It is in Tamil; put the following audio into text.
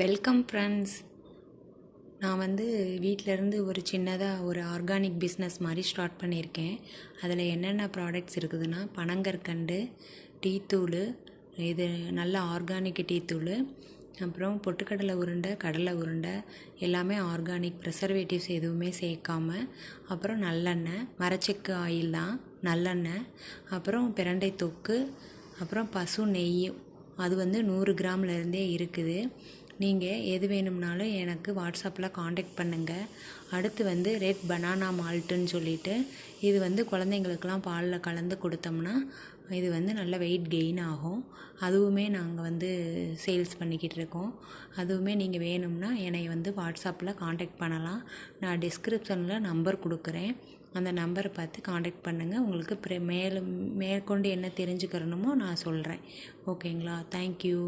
வெல்கம் ஃப்ரெண்ட்ஸ் நான் வந்து வீட்டிலேருந்து ஒரு சின்னதாக ஒரு ஆர்கானிக் பிஸ்னஸ் மாதிரி ஸ்டார்ட் பண்ணியிருக்கேன். அதில் என்னென்ன ப்ராடக்ட்ஸ் இருக்குதுன்னா பனங்கற்கண்டு டீத்தூள் இது நல்ல ஆர்கானிக் டீத்தூள் அப்புறம் பொட்டுக்கடலை உருண்டை கடலை உருண்டை எல்லாமே ஆர்கானிக் ப்ரிசர்வேட்டிவ்ஸ் எதுவுமே சேர்க்காம அப்புறம் நல்லெண்ணெய் மரச்செக்கு ஆயில் தான் நல்லெண்ணெய் அப்புறம் பிரண்டை தொக்கு அப்புறம் பசு நெய் அது வந்து நூறு கிராம்லேருந்தே இருக்குது. நீங்கள் எது வேணும்னாலும் எனக்கு வாட்ஸ்அப்பில் காண்டாக்ட் பண்ணுங்கள் அடுத்து வந்து ரெட் பனானா மால்ட்டுன்னு சொல்லிட்டு இது வந்து குழந்தைங்களுக்கெல்லாம் பாலில் கலந்து கொடுத்தோம்னா இது வந்து நல்ல வெயிட் கெயின் ஆகும். அதுவுமே நாங்கள் வந்து சேல்ஸ் பண்ணிக்கிட்டு இருக்கோம். அதுவுமே நீங்கள் வேணும்னா என்னை வந்து வாட்ஸ்அப்பில் காண்டாக்ட் பண்ணலாம். நான் டிஸ்கிரிப்ஷனில் நம்பர் கொடுக்குறேன். அந்த நம்பரை பார்த்து காண்டாக்ட் பண்ணுங்கள் உங்களுக்கு ப்ரெ மேலும் மேற்கொண்டு என்ன தெரிஞ்சுக்கிறணுமோ நான் சொல்கிறேன் ஓகேங்களா தேங்க்யூ